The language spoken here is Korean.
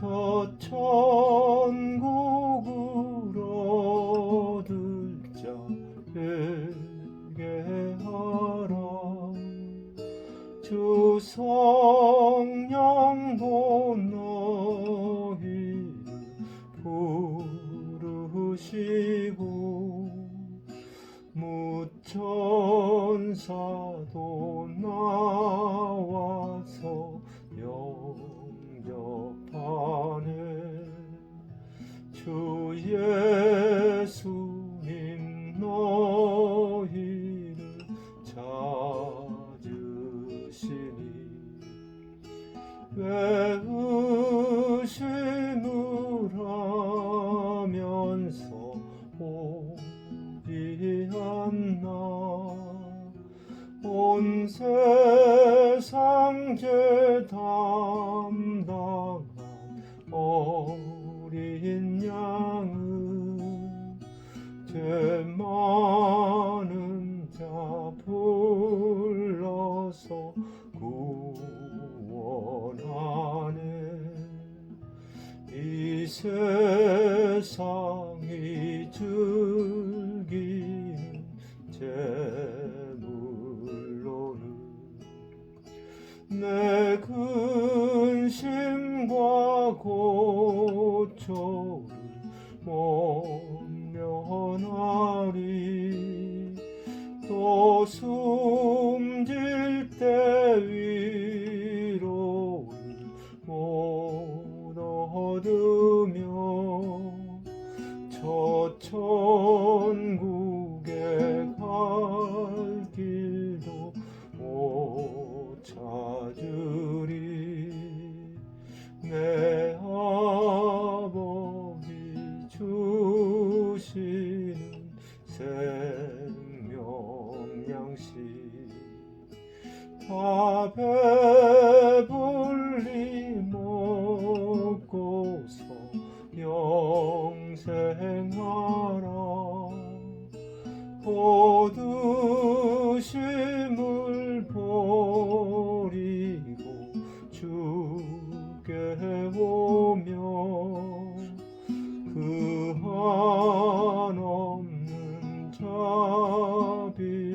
저 천국으로 들자 회개하라. 주 성령도 너희를 부르시고 무천사도 나와 주 예수님 너희를 찾으시니 왜 의심을 하면서 오리 않나. 온 세상 죄 담당 세상이 즐기는 재물로는 내 근심과 고초를 못 면하리. 또숨 저 천국에 갈 길도 못 찾으리. 내 아버지 주시는 생명 양식 다 생활아 고두심을 버리고 주께 오며 그 한없는 자비